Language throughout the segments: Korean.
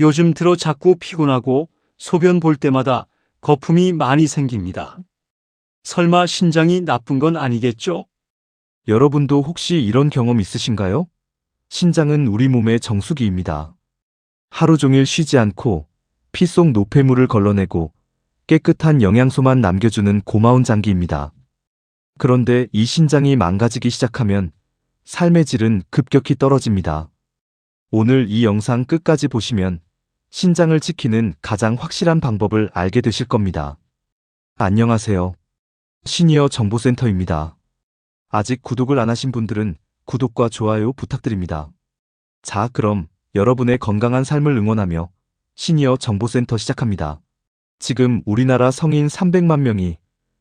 요즘 들어 자꾸 피곤하고 소변 볼 때마다 거품이 많이 생깁니다. 설마 신장이 나쁜 건 아니겠죠? 여러분도 혹시 이런 경험 있으신가요? 신장은 우리 몸의 정수기입니다. 하루 종일 쉬지 않고 피 속 노폐물을 걸러내고 깨끗한 영양소만 남겨주는 고마운 장기입니다. 그런데 이 신장이 망가지기 시작하면 삶의 질은 급격히 떨어집니다. 오늘 이 영상 끝까지 보시면 신장을 지키는 가장 확실한 방법을 알게 되실 겁니다. 안녕하세요. 시니어 정보센터입니다. 아직 구독을 안 하신 분들은 구독과 좋아요 부탁드립니다. 자, 그럼 여러분의 건강한 삶을 응원하며 시니어 정보센터 시작합니다. 지금 우리나라 성인 300만 명이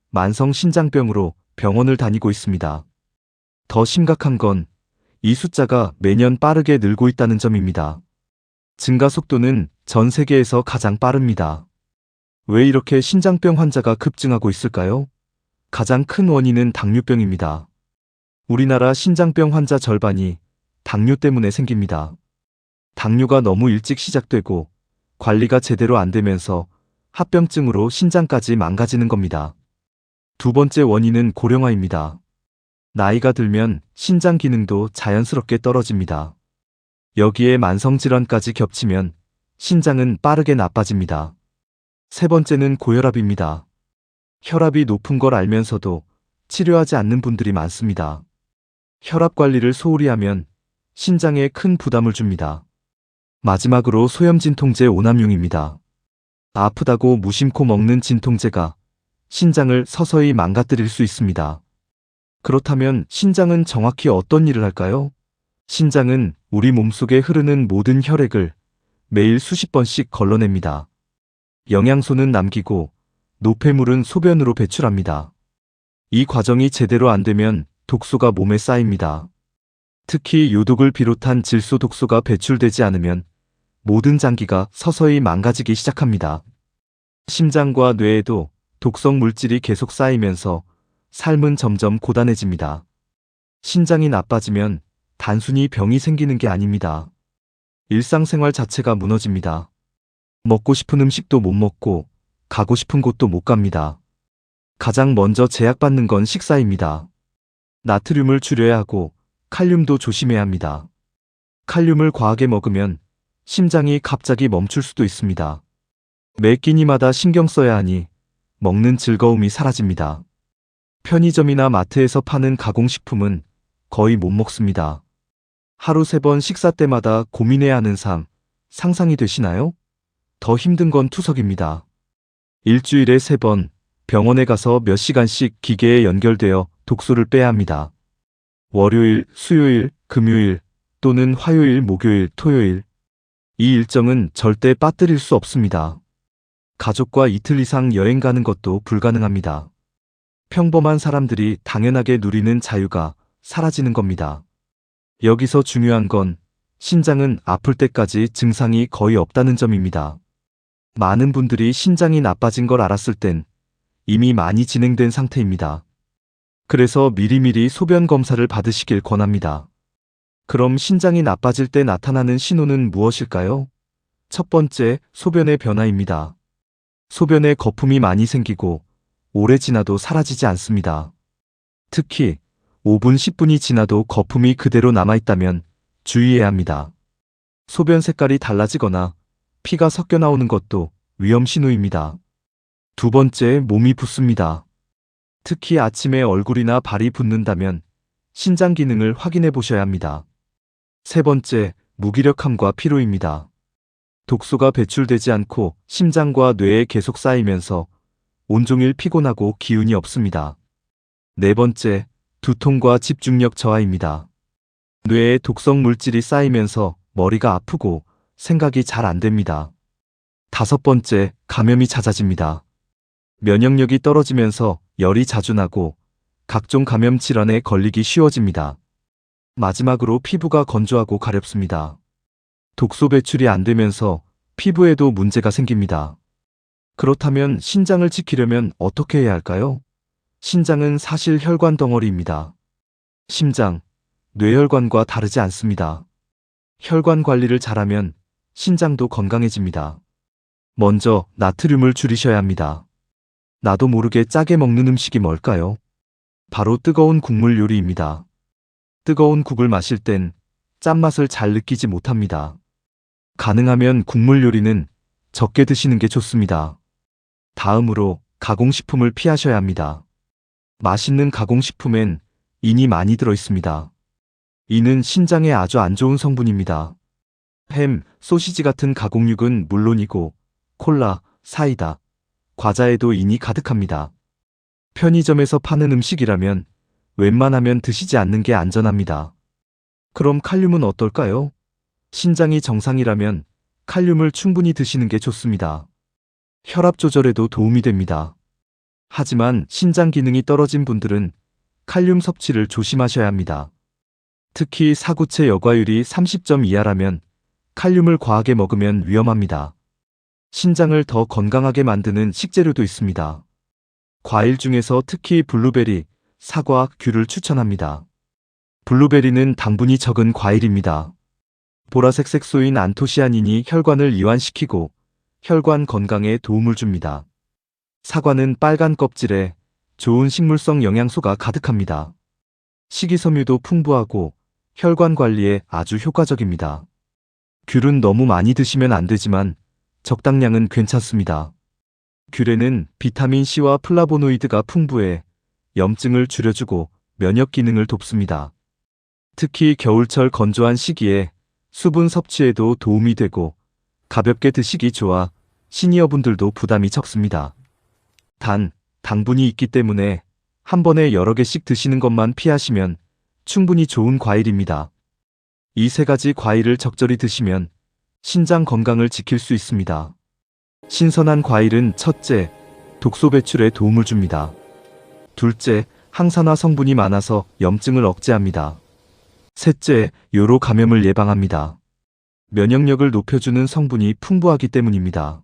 만성 신장병으로 병원을 다니고 있습니다. 더 심각한 건 이 숫자가 매년 빠르게 늘고 있다는 점입니다. 증가 속도는 전 세계에서 가장 빠릅니다. 왜 이렇게 신장병 환자가 급증하고 있을까요? 가장 큰 원인은 당뇨병입니다. 우리나라 신장병 환자 절반이 당뇨 때문에 생깁니다. 당뇨가 너무 일찍 시작되고 관리가 제대로 안 되면서 합병증으로 신장까지 망가지는 겁니다. 두 번째 원인은 고령화입니다. 나이가 들면 신장 기능도 자연스럽게 떨어집니다. 여기에 만성질환까지 겹치면 신장은 빠르게 나빠집니다. 세 번째는 고혈압입니다. 혈압이 높은 걸 알면서도 치료하지 않는 분들이 많습니다. 혈압 관리를 소홀히 하면 신장에 큰 부담을 줍니다. 마지막으로 소염 진통제 오남용입니다. 아프다고 무심코 먹는 진통제가 신장을 서서히 망가뜨릴 수 있습니다. 그렇다면 신장은 정확히 어떤 일을 할까요? 신장은 우리 몸속에 흐르는 모든 혈액을 매일 수십 번씩 걸러냅니다. 영양소는 남기고 노폐물은 소변으로 배출합니다. 이 과정이 제대로 안 되면 독소가 몸에 쌓입니다. 특히 요독을 비롯한 질소 독소가 배출되지 않으면 모든 장기가 서서히 망가지기 시작합니다. 심장과 뇌에도 독성 물질이 계속 쌓이면서 삶은 점점 고단해집니다. 신장이 나빠지면 단순히 병이 생기는 게 아닙니다. 일상생활 자체가 무너집니다. 먹고 싶은 음식도 못 먹고 가고 싶은 곳도 못 갑니다. 가장 먼저 제약받는 건 식사입니다. 나트륨을 줄여야 하고 칼륨도 조심해야 합니다. 칼륨을 과하게 먹으면 심장이 갑자기 멈출 수도 있습니다. 매 끼니마다 신경 써야 하니 먹는 즐거움이 사라집니다. 편의점이나 마트에서 파는 가공식품은 거의 못 먹습니다. 하루 세 번 식사 때마다 고민해야 하는 삶, 상상이 되시나요? 더 힘든 건 투석입니다. 일주일에 세 번 병원에 가서 몇 시간씩 기계에 연결되어 독소를 빼야 합니다. 월요일, 수요일, 금요일 또는 화요일, 목요일, 토요일. 이 일정은 절대 빠뜨릴 수 없습니다. 가족과 이틀 이상 여행 가는 것도 불가능합니다. 평범한 사람들이 당연하게 누리는 자유가 사라지는 겁니다. 여기서 중요한 건 신장은 아플 때까지 증상이 거의 없다는 점입니다. 많은 분들이 신장이 나빠진 걸 알았을 땐 이미 많이 진행된 상태입니다. 그래서 미리미리 소변 검사를 받으시길 권합니다. 그럼 신장이 나빠질 때 나타나는 신호는 무엇일까요? 첫 번째, 소변의 변화입니다. 소변에 거품이 많이 생기고 오래 지나도 사라지지 않습니다. 특히 5분, 10분이 지나도 거품이 그대로 남아있다면 주의해야 합니다. 소변 색깔이 달라지거나 피가 섞여 나오는 것도 위험 신호입니다. 두 번째, 몸이 붓습니다. 특히 아침에 얼굴이나 발이 붓는다면 신장 기능을 확인해 보셔야 합니다. 세 번째, 무기력함과 피로입니다. 독소가 배출되지 않고 심장과 뇌에 계속 쌓이면서 온종일 피곤하고 기운이 없습니다. 네 번째, 두통과 집중력 저하입니다. 뇌에 독성 물질이 쌓이면서 머리가 아프고 생각이 잘 안 됩니다. 다섯 번째, 감염이 잦아집니다. 면역력이 떨어지면서 열이 자주 나고 각종 감염 질환에 걸리기 쉬워집니다. 마지막으로 피부가 건조하고 가렵습니다. 독소 배출이 안 되면서 피부에도 문제가 생깁니다. 그렇다면 신장을 지키려면 어떻게 해야 할까요? 신장은 사실 혈관 덩어리입니다. 심장, 뇌혈관과 다르지 않습니다. 혈관 관리를 잘하면 신장도 건강해집니다. 먼저 나트륨을 줄이셔야 합니다. 나도 모르게 짜게 먹는 음식이 뭘까요? 바로 뜨거운 국물 요리입니다. 뜨거운 국을 마실 땐 짠맛을 잘 느끼지 못합니다. 가능하면 국물 요리는 적게 드시는 게 좋습니다. 다음으로 가공식품을 피하셔야 합니다. 맛있는 가공식품엔 인이 많이 들어 있습니다. 이는 신장에 아주 안 좋은 성분입니다. 햄, 소시지 같은 가공육은 물론이고 콜라, 사이다, 과자에도 인이 가득합니다. 편의점에서 파는 음식이라면 웬만하면 드시지 않는 게 안전합니다. 그럼 칼륨은 어떨까요? 신장이 정상이라면 칼륨을 충분히 드시는 게 좋습니다. 혈압 조절에도 도움이 됩니다. 하지만 신장 기능이 떨어진 분들은 칼륨 섭취를 조심하셔야 합니다. 특히 사구체 여과율이 30점 이하라면 칼륨을 과하게 먹으면 위험합니다. 신장을 더 건강하게 만드는 식재료도 있습니다. 과일 중에서 특히 블루베리, 사과, 귤을 추천합니다. 블루베리는 당분이 적은 과일입니다. 보라색 색소인 안토시아닌이 혈관을 이완시키고 혈관 건강에 도움을 줍니다. 사과는 빨간 껍질에 좋은 식물성 영양소가 가득합니다. 식이섬유도 풍부하고 혈관 관리에 아주 효과적입니다. 귤은 너무 많이 드시면 안 되지만 적당량은 괜찮습니다. 귤에는 비타민 C와 플라보노이드가 풍부해 염증을 줄여주고 면역 기능을 돕습니다. 특히 겨울철 건조한 시기에 수분 섭취에도 도움이 되고 가볍게 드시기 좋아 시니어분들도 부담이 적습니다. 단, 당분이 있기 때문에 한 번에 여러 개씩 드시는 것만 피하시면 충분히 좋은 과일입니다. 이 세 가지 과일을 적절히 드시면 신장 건강을 지킬 수 있습니다. 신선한 과일은 첫째, 독소 배출에 도움을 줍니다. 둘째, 항산화 성분이 많아서 염증을 억제합니다. 셋째, 요로 감염을 예방합니다. 면역력을 높여주는 성분이 풍부하기 때문입니다.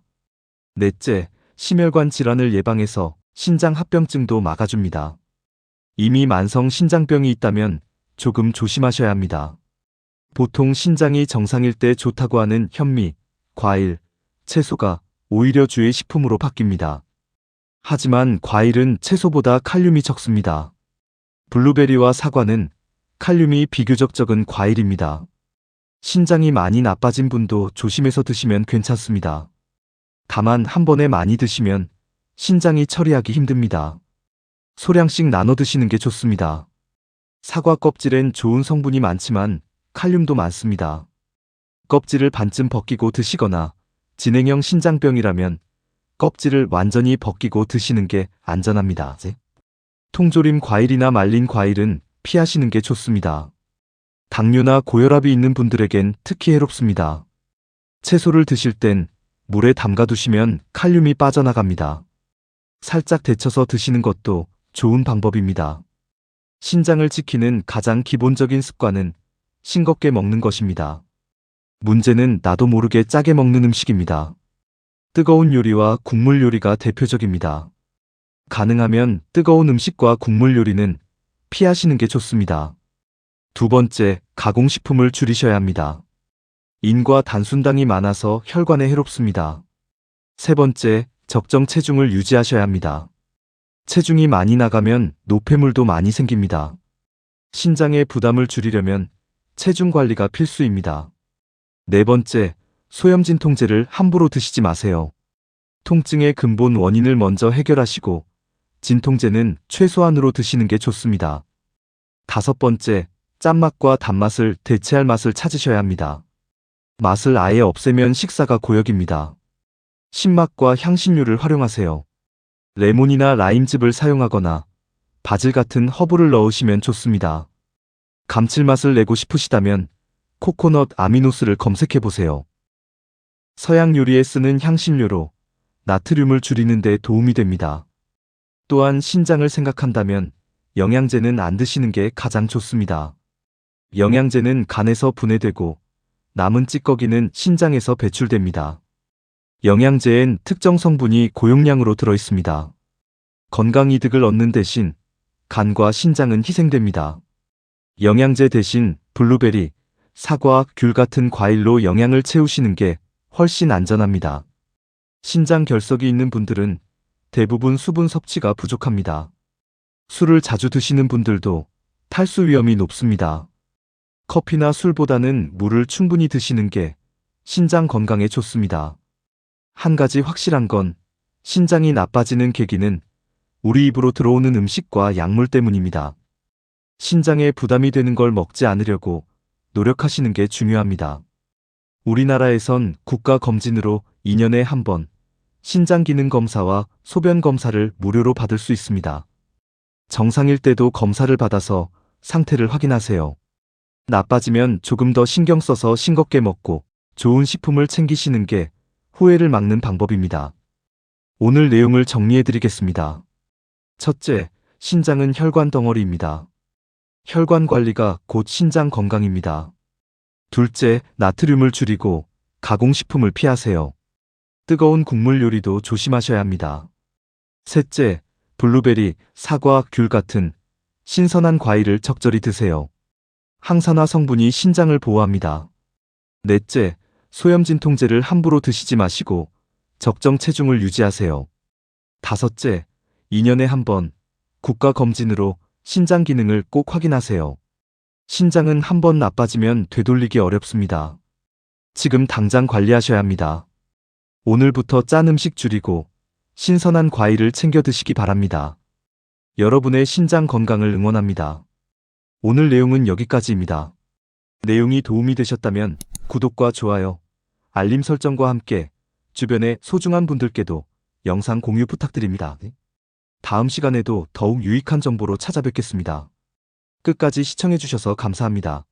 넷째, 심혈관 질환을 예방해서 신장 합병증도 막아줍니다. 이미 만성 신장병이 있다면 조금 조심하셔야 합니다. 보통 신장이 정상일 때 좋다고 하는 현미, 과일, 채소가 오히려 주의 식품으로 바뀝니다. 하지만 과일은 채소보다 칼륨이 적습니다. 블루베리와 사과는 칼륨이 비교적 적은 과일입니다. 신장이 많이 나빠진 분도 조심해서 드시면 괜찮습니다. 다만 한 번에 많이 드시면 신장이 처리하기 힘듭니다. 소량씩 나눠 드시는 게 좋습니다. 사과 껍질엔 좋은 성분이 많지만 칼륨도 많습니다. 껍질을 반쯤 벗기고 드시거나 진행형 신장병이라면 껍질을 완전히 벗기고 드시는 게 안전합니다. 통조림 과일이나 말린 과일은 피하시는 게 좋습니다. 당뇨나 고혈압이 있는 분들에겐 특히 해롭습니다. 채소를 드실 땐 물에 담가두시면 칼륨이 빠져나갑니다. 살짝 데쳐서 드시는 것도 좋은 방법입니다. 신장을 지키는 가장 기본적인 습관은 싱겁게 먹는 것입니다. 문제는 나도 모르게 짜게 먹는 음식입니다. 뜨거운 요리와 국물 요리가 대표적입니다. 가능하면 뜨거운 음식과 국물 요리는 피하시는 게 좋습니다. 두 번째, 가공식품을 줄이셔야 합니다. 인과 단순당이 많아서 혈관에 해롭습니다. 세 번째, 적정 체중을 유지하셔야 합니다. 체중이 많이 나가면 노폐물도 많이 생깁니다. 신장의 부담을 줄이려면 체중 관리가 필수입니다. 네 번째, 소염진 통제를 함부로 드시지 마세요. 통증의 근본 원인을 먼저 해결하시고 진통제는 최소한으로 드시는 게 좋습니다. 다섯 번째, 짠맛과 단맛을 대체할 맛을 찾으셔야 합니다. 맛을 아예 없애면 식사가 고역입니다. 신맛과 향신료를 활용하세요. 레몬이나 라임즙을 사용하거나 바질 같은 허브를 넣으시면 좋습니다. 감칠맛을 내고 싶으시다면 코코넛 아미노스를 검색해 보세요. 서양 요리에 쓰는 향신료로 나트륨을 줄이는 데 도움이 됩니다. 또한 신장을 생각한다면 영양제는 안 드시는 게 가장 좋습니다. 영양제는 간에서 분해되고 남은 찌꺼기는 신장에서 배출됩니다. 영양제엔 특정 성분이 고용량으로 들어 있습니다. 건강 이득을 얻는 대신 간과 신장은 희생됩니다. 영양제 대신 블루베리, 사과, 귤 같은 과일로 영양을 채우시는 게 훨씬 안전합니다. 신장 결석이 있는 분들은 대부분 수분 섭취가 부족합니다. 술을 자주 드시는 분들도 탈수 위험이 높습니다. 커피나 술보다는 물을 충분히 드시는 게 신장 건강에 좋습니다. 한 가지 확실한 건 신장이 나빠지는 계기는 우리 입으로 들어오는 음식과 약물 때문입니다. 신장에 부담이 되는 걸 먹지 않으려고 노력하시는 게 중요합니다. 우리나라에선 국가 검진으로 2년에 한 번 신장 기능 검사와 소변 검사를 무료로 받을 수 있습니다. 정상일 때도 검사를 받아서 상태를 확인하세요. 나빠지면 조금 더 신경 써서 싱겁게 먹고 좋은 식품을 챙기시는 게 후회를 막는 방법입니다. 오늘 내용을 정리해 드리겠습니다. 첫째, 신장은 혈관 덩어리입니다. 혈관 관리가 곧 신장 건강입니다. 둘째, 나트륨을 줄이고 가공식품을 피하세요. 뜨거운 국물 요리도 조심하셔야 합니다. 셋째, 블루베리, 사과, 귤 같은 신선한 과일을 적절히 드세요. 항산화 성분이 신장을 보호합니다. 넷째, 소염 진통제를 함부로 드시지 마시고 적정 체중을 유지하세요. 다섯째, 2년에 한 번 국가 검진으로 신장 기능을 꼭 확인하세요. 신장은 한 번 나빠지면 되돌리기 어렵습니다. 지금 당장 관리하셔야 합니다. 오늘부터 짠 음식 줄이고 신선한 과일을 챙겨 드시기 바랍니다. 여러분의 신장 건강을 응원합니다. 오늘 내용은 여기까지입니다. 내용이 도움이 되셨다면 구독과 좋아요, 알림 설정과 함께 주변의 소중한 분들께도 영상 공유 부탁드립니다. 다음 시간에도 더욱 유익한 정보로 찾아뵙겠습니다. 끝까지 시청해주셔서 감사합니다.